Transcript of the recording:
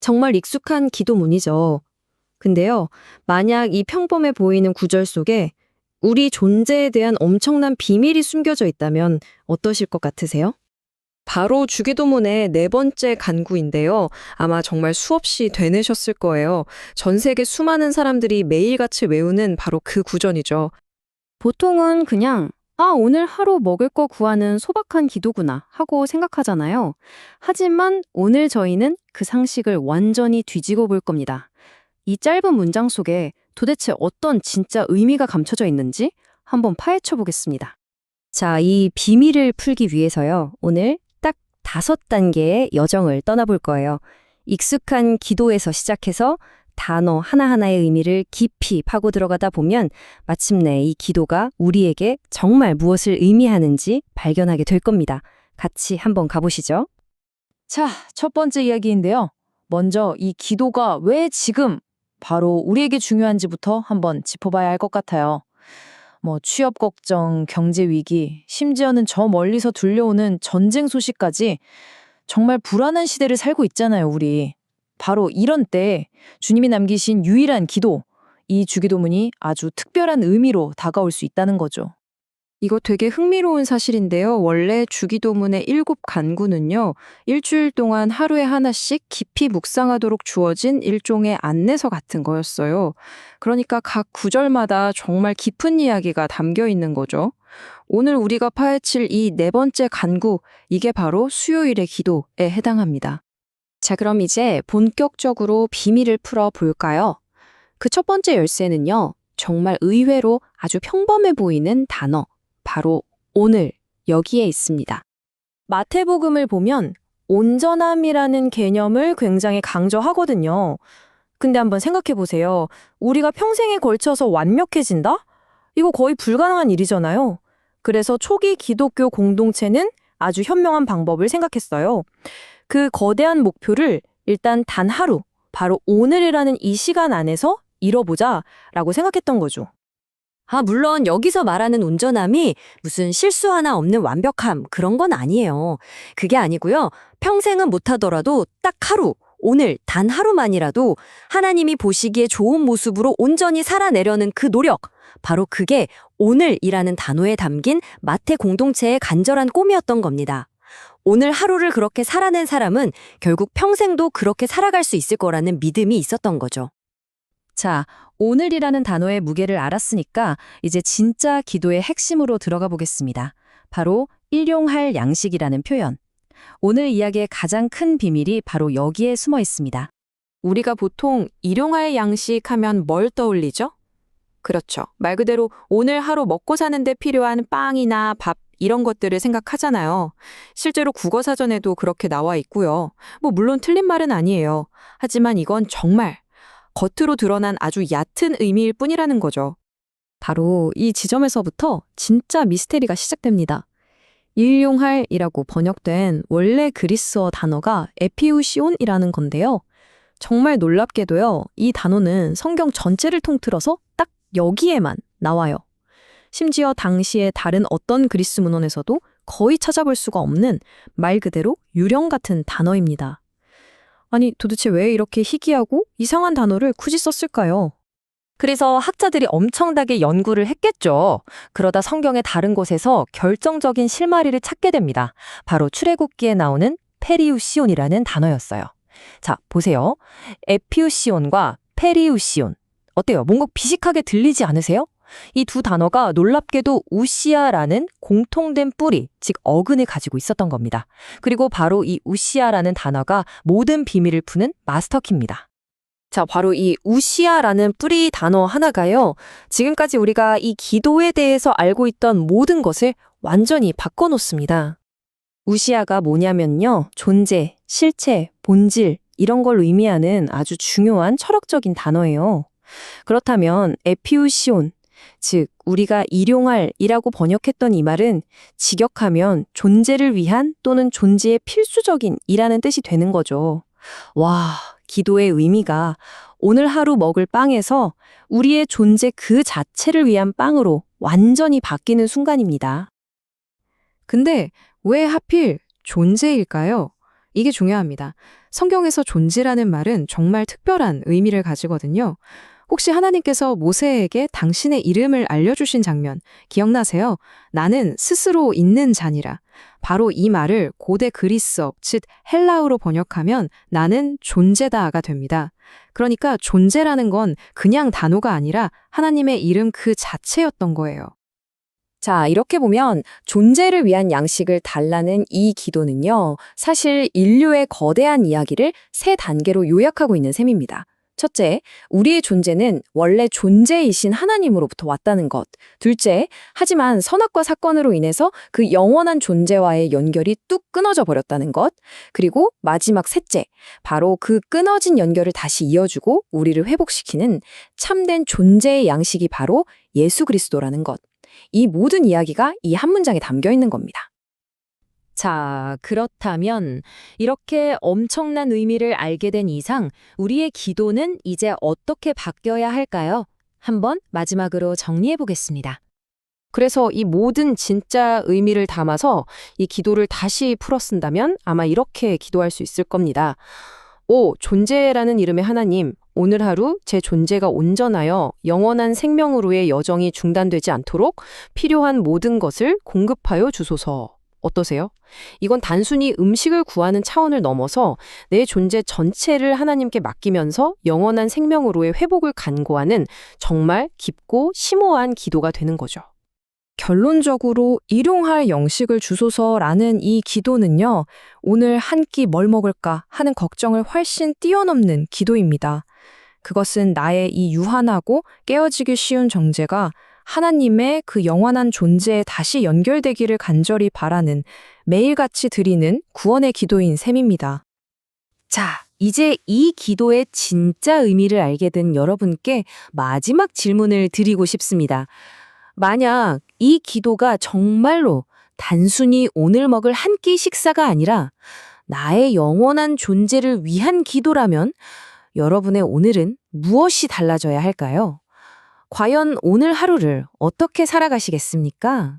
정말 익숙한 기도문이죠. 근데요, 만약 이 평범해 보이는 구절 속에 우리 존재에 대한 엄청난 비밀이 숨겨져 있다면 어떠실 것 같으세요? 바로 주기도문의 네 번째 간구인데요. 아마 정말 수없이 되뇌셨을 거예요. 전 세계 수많은 사람들이 매일같이 외우는 바로 그 구전이죠. 보통은 그냥 아, 오늘 하루 먹을 거 구하는 소박한 기도구나 하고 생각하잖아요. 하지만 오늘 저희는 그 상식을 완전히 뒤지고 볼 겁니다. 이 짧은 문장 속에 도대체 어떤 진짜 의미가 감춰져 있는지 한번 파헤쳐 보겠습니다. 자, 이 비밀을 풀기 위해서요. 오늘 딱 다섯 단계의 여정을 떠나볼 거예요. 익숙한 기도에서 시작해서 단어 하나하나의 의미를 깊이 파고 들어가다 보면 마침내 이 기도가 우리에게 정말 무엇을 의미하는지 발견하게 될 겁니다. 같이 한번 가보시죠. 자, 첫 번째 이야기인데요. 먼저 이 기도가 왜 지금 바로 우리에게 중요한지부터 한번 짚어봐야 할 것 같아요. 뭐 취업 걱정, 경제 위기, 심지어는 저 멀리서 들려오는 전쟁 소식까지 정말 불안한 시대를 살고 있잖아요, 우리. 바로 이런 때 주님이 남기신 유일한 기도, 이 주기도문이 아주 특별한 의미로 다가올 수 있다는 거죠. 이거 되게 흥미로운 사실인데요. 원래 주기도문의 일곱 간구는요, 일주일 동안 하루에 하나씩 깊이 묵상하도록 주어진 일종의 안내서 같은 거였어요. 그러니까 각 구절마다 정말 깊은 이야기가 담겨 있는 거죠. 오늘 우리가 파헤칠 이 네 번째 간구, 이게 바로 수요일의 기도에 해당합니다. 자, 그럼 이제 본격적으로 비밀을 풀어 볼까요? 그 첫 번째 열쇠는요, 정말 의외로 아주 평범해 보이는 단어, 바로 오늘 여기에 있습니다. 마태복음을 보면 온전함이라는 개념을 굉장히 강조하거든요. 근데 한번 생각해 보세요. 우리가 평생에 걸쳐서 완벽해진다? 이거 거의 불가능한 일이잖아요. 그래서 초기 기독교 공동체는 아주 현명한 방법을 생각했어요. 그 거대한 목표를 일단 단 하루, 바로 오늘이라는 이 시간 안에서 이뤄보자 라고 생각했던 거죠. 아, 물론 여기서 말하는 온전함이 무슨 실수 하나 없는 완벽함 그런 건 아니에요. 그게 아니고요. 평생은 못하더라도 딱 하루, 오늘 단 하루만이라도 하나님이 보시기에 좋은 모습으로 온전히 살아내려는 그 노력. 바로 그게 오늘이라는 단어에 담긴 마태 공동체의 간절한 꿈이었던 겁니다. 오늘 하루를 그렇게 살아낸 사람은 결국 평생도 그렇게 살아갈 수 있을 거라는 믿음이 있었던 거죠. 자, 오늘이라는 단어의 무게를 알았으니까 이제 진짜 기도의 핵심으로 들어가 보겠습니다. 바로 일용할 양식이라는 표현. 오늘 이야기의 가장 큰 비밀이 바로 여기에 숨어 있습니다. 우리가 보통 일용할 양식 하면 뭘 떠올리죠? 그렇죠. 말 그대로 오늘 하루 먹고 사는데 필요한 빵이나 밥 이런 것들을 생각하잖아요. 실제로 국어 사전에도 그렇게 나와 있고요. 뭐 물론 틀린 말은 아니에요. 하지만 이건 정말 겉으로 드러난 아주 얕은 의미일 뿐이라는 거죠. 바로 이 지점에서부터 진짜 미스테리가 시작됩니다. 일용할이라고 번역된 원래 그리스어 단어가 에피우시온이라는 건데요. 정말 놀랍게도요, 이 단어는 성경 전체를 통틀어서 딱 여기에만 나와요. 심지어 당시의 다른 어떤 그리스 문헌에서도 거의 찾아볼 수가 없는 말 그대로 유령 같은 단어입니다. 아니, 도대체 왜 이렇게 희귀하고 이상한 단어를 굳이 썼을까요? 그래서 학자들이 엄청나게 연구를 했겠죠. 그러다 성경의 다른 곳에서 결정적인 실마리를 찾게 됩니다. 바로 출애굽기에 나오는 페리우시온이라는 단어였어요. 자, 보세요. 에피우시온과 페리우시온. 어때요? 뭔가 비식하게 들리지 않으세요? 이 두 단어가 놀랍게도 우시아라는 공통된 뿌리, 즉 어근을 가지고 있었던 겁니다. 그리고 바로 이 우시아라는 단어가 모든 비밀을 푸는 마스터키입니다. 자, 바로 이 우시아라는 뿌리 단어 하나가요. 지금까지 우리가 이 기도에 대해서 알고 있던 모든 것을 완전히 바꿔놓습니다. 우시아가 뭐냐면요. 존재, 실체, 본질, 이런 걸 의미하는 아주 중요한 철학적인 단어예요. 그렇다면 에피우시온, 즉 우리가 일용할이라고 번역했던 이 말은 직역하면 존재를 위한 또는 존재의 필수적인 이라는 뜻이 되는 거죠. 와, 기도의 의미가 오늘 하루 먹을 빵에서 우리의 존재 그 자체를 위한 빵으로 완전히 바뀌는 순간입니다. 근데 왜 하필 존재일까요? 이게 중요합니다. 성경에서 존재라는 말은 정말 특별한 의미를 가지거든요. 혹시 하나님께서 모세에게 당신의 이름을 알려주신 장면 기억나세요? 나는 스스로 있는 자니라. 바로 이 말을 고대 그리스어, 즉 헬라어로 번역하면 나는 존재다가 됩니다. 그러니까 존재라는 건 그냥 단어가 아니라 하나님의 이름 그 자체였던 거예요. 자, 이렇게 보면 존재를 위한 양식을 달라는 이 기도는요, 사실 인류의 거대한 이야기를 세 단계로 요약하고 있는 셈입니다. 첫째, 우리의 존재는 원래 존재이신 하나님으로부터 왔다는 것. 둘째, 하지만 선악과 사건으로 인해서 그 영원한 존재와의 연결이 뚝 끊어져 버렸다는 것. 그리고 마지막 셋째, 바로 그 끊어진 연결을 다시 이어주고 우리를 회복시키는 참된 존재의 양식이 바로 예수 그리스도라는 것. 이 모든 이야기가 이 한 문장에 담겨 있는 겁니다. 자, 그렇다면 이렇게 엄청난 의미를 알게 된 이상 우리의 기도는 이제 어떻게 바뀌어야 할까요? 한번 마지막으로 정리해 보겠습니다. 그래서 이 모든 진짜 의미를 담아서 이 기도를 다시 풀어 쓴다면 아마 이렇게 기도할 수 있을 겁니다. 오, 존재라는 이름의 하나님, 오늘 하루 제 존재가 온전하여 영원한 생명으로의 여정이 중단되지 않도록 필요한 모든 것을 공급하여 주소서. 어떠세요? 이건 단순히 음식을 구하는 차원을 넘어서 내 존재 전체를 하나님께 맡기면서 영원한 생명으로의 회복을 간구하는 정말 깊고 심오한 기도가 되는 거죠. 결론적으로 일용할 영식을 주소서라는 이 기도는요, 오늘 한 끼 뭘 먹을까 하는 걱정을 훨씬 뛰어넘는 기도입니다. 그것은 나의 이 유한하고 깨어지기 쉬운 정제가 하나님의 그 영원한 존재에 다시 연결되기를 간절히 바라는 매일같이 드리는 구원의 기도인 셈입니다. 자, 이제 이 기도의 진짜 의미를 알게 된 여러분께 마지막 질문을 드리고 싶습니다. 만약 이 기도가 정말로 단순히 오늘 먹을 한 끼 식사가 아니라 나의 영원한 존재를 위한 기도라면 여러분의 오늘은 무엇이 달라져야 할까요? 과연 오늘 하루를 어떻게 살아가시겠습니까?